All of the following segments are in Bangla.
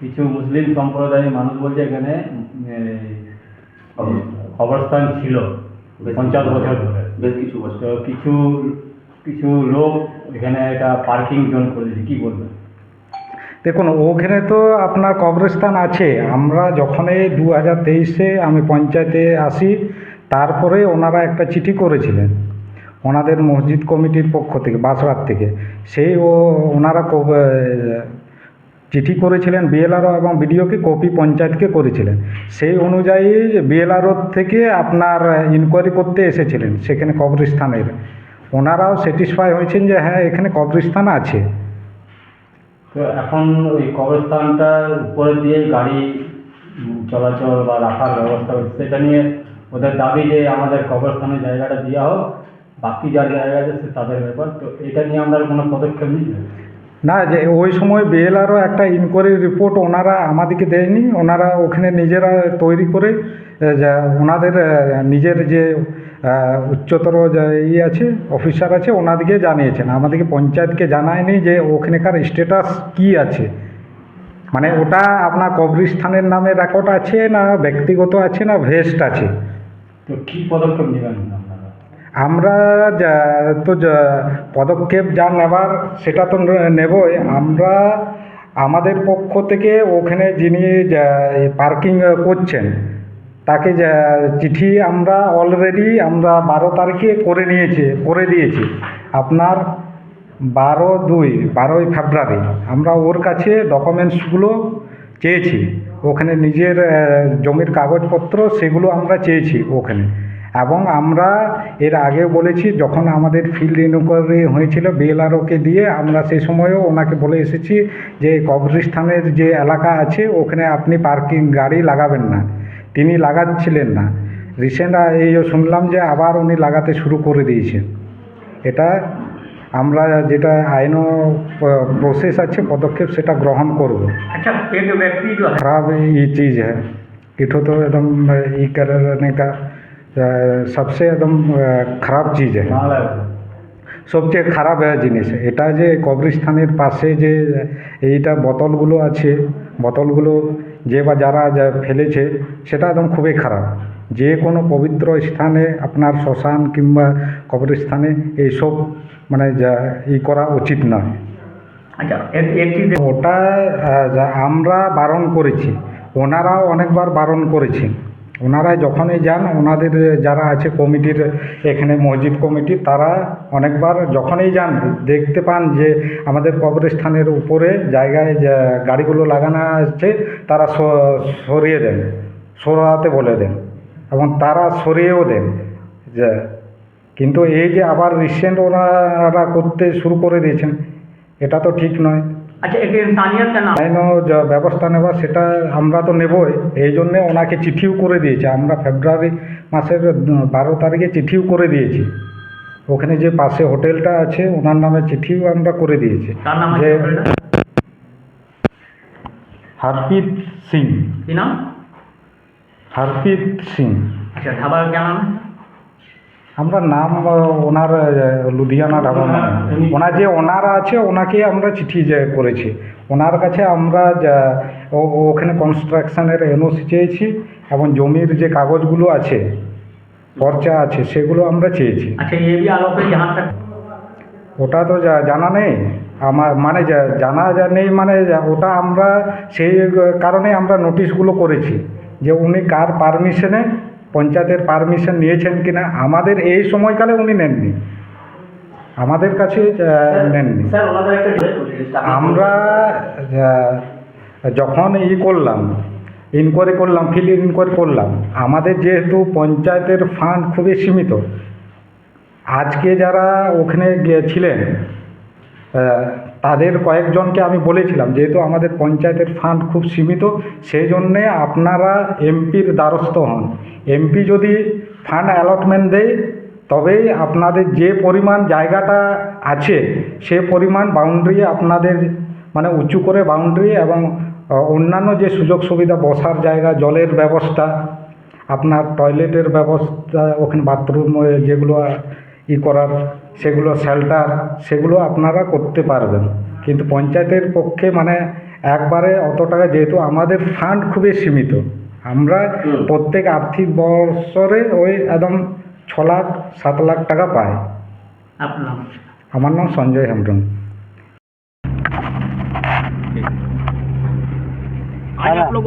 কিছু মুসলিম সম্প্রদায়ের মানুষ বলছে এখানে এই, কবরস্থান ছিল পঞ্চাশ বছর ধরে। বেশ কিছু বছর। তো কিছু কিছু লোক এখানে একটা পার্কিং জোন করে দিয়েছে কী বলবেন দেখুন ওখানে তো আপনার কবরস্থান আছে। আমরা যখনই দু হাজার তেইশে আমি পঞ্চায়েতে আসি তারপরে ওনারা একটা চিঠি করেছিলেন ওনাদের মসজিদ কমিটির পক্ষ থেকে বাসরাত থেকে। সেই ও ওনারা কব- চিঠি করেছিলেন বিএলআরও এবং বিডিওকে কপি পঞ্চায়েতকে করেছিলেন। সেই অনুযায়ী বিএলআরও থেকে আপনার ইনকোয়ারি করতে এসেছিলেন, সেখানে কবরস্থানের। ওনারাও স্যাটিসফাই হয়েছেন যে হ্যাঁ এখানে কবরস্থান আছে। তো এখন ওই কবরস্থানটার উপরে দিয়ে গাড়ি চলাচল বা রাখার ব্যবস্থা হচ্ছে, সেটা নিয়ে ওদের দাবি যে আমাদের কবরস্থানের জায়গাটা দেওয়া হোক, বাকি যা জায়গা আছে তাদের ব্যাপার। তো এটা নিয়ে আমরা কোনো পদক্ষেপ নিচ্ছি না, যে ওই সময় বিএলআরও একটা ইনকোয়ারি রিপোর্ট ওনারা আমাদেরকে দেয়নি। ওনারা ওখানে নিজেরা তৈরি করে যা ওনাদের নিজের যে উচ্চতর ইয়ে আছে অফিসার আছে, ওনাদেরকে জানিয়েছেন। আমাদেরকে পঞ্চায়েতকে জানায়নি যে ওখানকার স্ট্যাটাস কি আছে। মানে ওটা আপনার কবরস্থানের নামে রেকর্ড আছে না ব্যক্তিগত আছে না ভেস্ট আছে? তো কী পদক্ষেপ নেবেন? আমরা যা, তো যা- পদক্ষেপ যা নেবার সেটা তো নেবই। আমরা আমাদের পক্ষ থেকে ওখানে যিনি পার্কিং করছেন, তাকে যা, চিঠি আমরা অলরেডি আমরা বারো তারিখে করে নিয়েছি, করে দিয়েছি। আপনার বারো দুই, বারোই ফেব্রুয়ারি। আমরা ওর কাছে ডকুমেন্টসগুলো চেয়েছি। ওখানে নিজের জমির কাগজপত্র সেগুলো আমরা চেয়েছি ওখানে। এবং আমরা এর আগে বলেছি যখন আমাদের ফিল্ড ইনকোয়ারি হয়েছিল বিএলআরওকে দিয়ে আমরা সেই সময়ও ওনাকে বলে এসেছি যে কবরস্থানের যে এলাকা আছে ওখানে আপনি পার্কিং গাড়ি লাগাবেন না তিনি লাগাচ্ছিলেন না রিসেন্ট এই শুনলাম যে আবার উনি লাগাতে শুরু করে দিয়েছেন এটা আমরা যেটা আইনও প্রসেস আছে পদক্ষেপ সেটা গ্রহণ করব আচ্ছা एक व्यक्ति जो खराब ये चीज़ है इठो तो एकदम ये करने का সবচেয়ে একদম খারাপ জিনিস সবচেয়ে খারাপ জিনিস এটা যে কবরস্থানের পাশে যে এইটা বোতলগুলো আছে বোতলগুলো যে বা যারা ফেলেছে সেটা একদম খুবই খারাপ। যে কোনো পবিত্র স্থানে আপনার শ্মশান কিংবা কবরস্থানে এইসব মানে যা ই করা উচিত নয়। ওটা আমরা বারণ করেছি ওনারাও অনেকবার বারণ করেছেন। ওনারা যখনই যান, ওনাদের যারা আছে কমিটির, এখানে মসজিদ কমিটি, তারা অনেকবার যখনই যান, দেখতে পান যে আমাদের কবরস্থানের উপরে জায়গায় গাড়িগুলো লাগানো আছে, তারা সরিয়ে দেন, সরাতে বলে দেন এবং তারা সরিয়েও দেন। যে, কিন্তু এই যে আবার রিসেন্ট ওনারা করতে শুরু করে দিয়েছেন, এটা তো ঠিক নয়। আচ্ছা সানিয়া কেন ব্যবস্থা নেওয়া সেটা আমরা তো নেবই। এই জন্যে ওনাকে চিঠিও করে দিয়েছি। আমরা ফেব্রুয়ারি মাসের বারো তারিখে চিঠিও করে দিয়েছি। ওখানে যে পাশে হোটেলটা আছে ওনার নামে চিঠিও আমরা করে দিয়েছি। যে হরপ্রীত সিং। কি নাম? হরপ্রীত সিং। আচ্ছা ধাবার কেন আমরা নাম ওনার লুধিয়ানা ধাবা ওনার যে ওনার আছে ওনাকে আমরা চিঠি করেছি। ওনার কাছে আমরা ওখানে কনস্ট্রাকশানের এনওসি চেয়েছি এবং জমির যে কাগজগুলো আছে খরচা আছে সেগুলো আমরা চেয়েছি। ওটা তো জানা নেই। আমার মানে জানা যা নেই মানে ওটা আমরা সেই কারণে আমরা নোটিশগুলো করেছি যে উনি কার পারমিশনে পঞ্চায়েতের পারমিশন নিয়েছেন কিনা আমাদের এই সময়কালে উনি নেননি। আমাদের কাছে নেননি। আমরা যখন ই করলাম ইনকোয়ারি করলাম ফিল্ড ইনকোয়ারি করলাম আমাদের যেহেতু পঞ্চায়েতের ফান্ড খুবই সীমিত আজকে যারা ওখানে গিয়েছিলেন তাদের কয়েকজনকে আমি বলেছিলাম, যেহেতু আমাদের পঞ্চায়েতের ফান্ড খুব সীমিত সেই জন্যে আপনারা এমপির দ্বারস্থ হন। এমপি যদি ফান্ড অ্যালটমেন্ট দেয়, তবেই আপনাদের যে পরিমাণ জায়গাটা আছে, সে পরিমাণ বাউন্ডারি আপনাদের মানে উঁচু করে বাউন্ডারি এবং অন্যান্য যে সুযোগ সুবিধা, বসার জায়গা, জলের ব্যবস্থা, আপনার টয়লেটের ব্যবস্থা, ওখানে বাথরুম যেগুলো ই করার সেগুলো শেল্টার সেগুলো আপনারা করতে পারবেন কিন্তু পঞ্চায়েতের পক্ষে মানে একবারে অত টাকা যেহেতু আমাদের ফান্ড খুবই সীমিত আমরা প্রত্যেক আর্থিক বছরে ওই একদম ছ লাখ সাত লাখ টাকা পাই আপনার নাম আমার নাম সঞ্জয় হেমব্রম आज आप लोग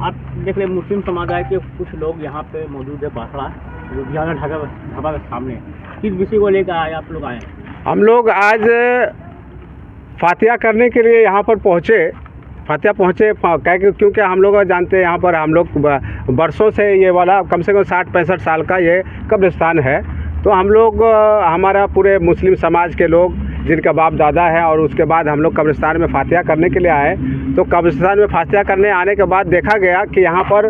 आप देख रहे हैं मुस्लिम समुदाय के कुछ लोग यहाँ पे मौजूद है बासड़ा लुधियाना ढाबा ढाबा के सामने किस विषय को लेकर आए आप लोग आए? हम लोग आज फातिया करने के लिए यहाँ पर पहुँचे। फातिया पहुँचे, फ- क्या कि- क्योंकि हम लोग जानते हैं यहाँ पर हम लोग बरसों से ये वाला कम से कम साठ पैंसठ साल का ये कब्रिस्तान है। तो हम लोग हमारा पूरे मुस्लिम समाज के लोग, जिनका बाप दादा है और उसके बाद हम लोग कब्रिस्तान में फातिया करने के लिए आए। तो कब्रिस्तान में फातिया करने आने के बाद देखा गया कि यहाँ पर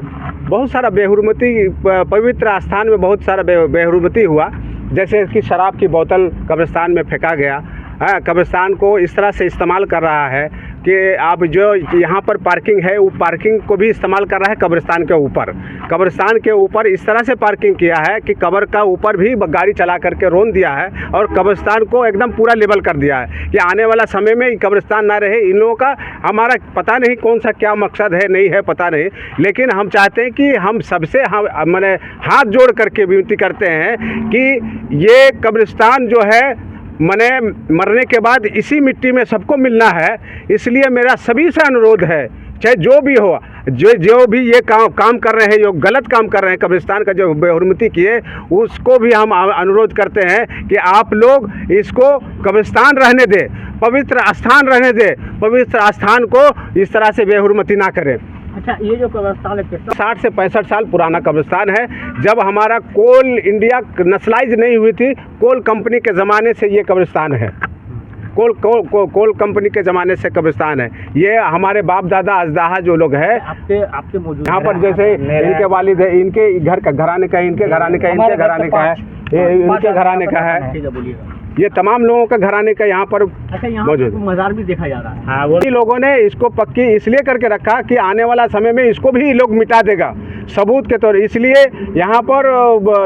बहुत सारा बेहरमती पवित्र स्थान में बहुत सारा बेहरमती हुआ। जैसे कि शराब की बोतल कब्रिस्तान में फेंका गया। है, कब्रिस्तान को इस तरह से इस्तेमाल कर रहा है कि आप जो यहाँ पर पार्किंग है, वो पार्किंग को भी इस्तेमाल कर रहा है कब्रिस्तान के ऊपर। कब्रिस्तान के ऊपर इस तरह से पार्किंग किया है कि कब्र का ऊपर भी गाड़ी चला करके रोन दिया है और कब्रिस्तान को एकदम पूरा लेवल कर दिया है कि आने वाला समय में कब्रिस्तान ना रहे। इन लोगों का हमारा पता नहीं कौन सा क्या मकसद है, नहीं है, पता नहीं। लेकिन हम चाहते हैं कि हम सबसे हम, मैंने हाथ जोड़ करके विनती करते हैं कि ये कब्रिस्तान जो है मने मरने के बाद इसी मिट्टी में सबको मिलना है, इसलिए मेरा सभी से अनुरोध है, चाहे जो भी हो, जो जो भी ये काम काम कर रहे हैं, जो गलत काम कर रहे हैं, कब्रिस्तान का जो बेहरमती किए, उसको भी हम अनुरोध करते हैं कि आप लोग इसको कब्रिस्तान रहने दें, पवित्र स्थान रहने दें, पवित्र स्थान को इस तरह से बेहरमती ना करें। अच्छा ये जो कब्रस्तान है कितना? साठ से पैंसठ साल पुराना कब्रिस्तान है। जब हमारा कोल इंडिया नस्लाइज नहीं हुई थी कोल कंपनी के ज़माने से ये कब्रिस्तान है। कोल कोल को, कोल कंपनी के ज़माने से कब्रिस्तान है। ये हमारे बाप दादा अजदाहा जो लोग हैं आपके आपके मौजूद यहाँ पर जैसे इनके वालिद है इनके घर का घराने का इनके घराने का इनके घराने का है। इनके घराने का है। है ये तमाम लोगों का घराने का यहाँ पर अच्छा मौजूद मज़ार भी देखा जा रहा है। हाँ इन लोगों ने इसको पक्की इसलिए करके रखा कि आने वाला समय में इसको भी लोग मिटा देगा सबूत के तौर इसलिए यहाँ पर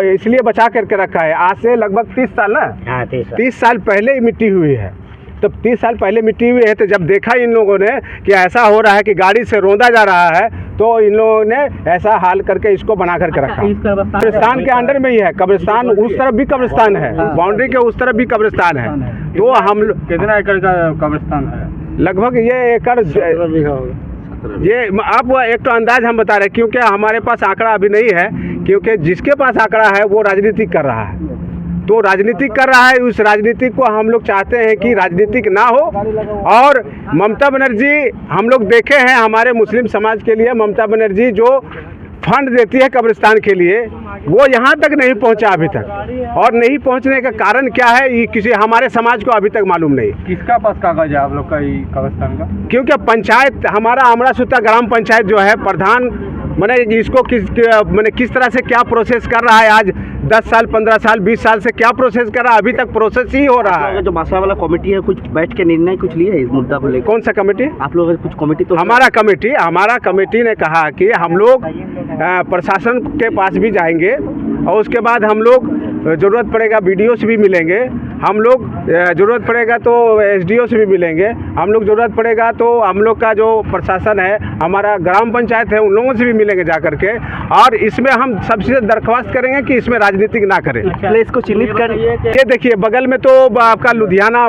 इसलिए बचा करके रखा है। आज से लगभग तीस साल ना? हाँ तीस साल पहले ही मिट्टी हुई है। तो तीस साल पहले मिट्टी हुई है तो जब देखा इन लोगों ने कि ऐसा हो रहा है कि गाड़ी से रोंदा जा रहा है तो इन लोगों ने ऐसा हाल करके इसको बना करके अच्छा, रखा। कब्रिस्तान- के अंडर में ही है। कब्रिस्तान उस तरफ़ भी कब्रिस्तान है। बाउंड्री के उस तरफ़ भी कब्रिस्तान है। तो हम लोग कितना एकड़ का कब्रिस्तान है? लगभग ये एकड़ ये आप एक तो अंदाज हम बता रहे हैं क्योंकि हमारे पास आंकड़ा अभी नहीं है क्योंकि जिसके पास आंकड़ा है वो राजनीतिक कर रहा है। तो राजनीतिक कर रहा है उस राजनीति को हम लोग चाहते हैं कि राजनीतिक ना हो। और ममता बनर्जी हम लोग देखे हैं हमारे मुस्लिम समाज के लिए ममता बनर्जी जो फंड देती है कब्रिस्तान के लिए वो यहाँ तक नहीं पहुँचा अभी तक। और नहीं पहुँचने का कारण क्या है ये किसी हमारे समाज को अभी तक मालूम नहीं। किसका पास कागज़ है आप लोग का ये कब्रिस्तान का? क्योंकि पंचायत हमारा अमरा सुता ग्राम पंचायत जो है प्रधान मैंने इसको किस मैंने किस तरह से क्या प्रोसेस कर रहा है आज? दस साल पंद्रह साल बीस साल से क्या प्रोसेस कर रहा है? अभी तक प्रोसेस ही हो रहा है। जो बासरा वाला कमेटी है कुछ बैठ के निर्णय कुछ लिया है इस मुद्दा को लेकर? कौन सा कमेटी आप लोग कुछ कमेटी तो हमारा कमेटी हमारा कमेटी ने कहा कि हम लोग प्रशासन के पास भी जाएँगे और उसके बाद हम लोग ज़रूरत पड़ेगा बी से भी मिलेंगे। हम लोग ज़रूरत पड़ेगा तो एसडीओ से भी मिलेंगे। हम लोग ज़रूरत पड़ेगा तो हम लोग का जो प्रशासन है हमारा ग्राम पंचायत है उन लोगों से भी मिलेंगे जा करके और इसमें हम सबसे दरख्वास्त करेंगे कि इसमें राजनीतिक ना करें। प्लेस को चिन्हित कर। ये देखिए बगल में तो आपका लुधियाना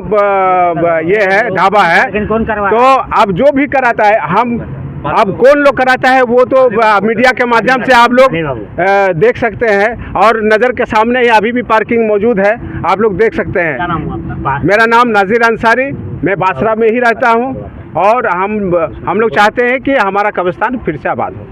ये है ढाबा है। तो अब जो भी कराता है हम अब कौन लोग कराता है वो तो मीडिया के माध्यम से आप लोग देख सकते हैं और नज़र के सामने ही अभी भी पार्किंग मौजूद है आप लोग देख सकते हैं। मेरा नाम नाजिर अंसारी मैं बासरा में ही रहता हूँ और हम हम लोग चाहते हैं कि हमारा कब्रिस्तान फिर से आबाद हो।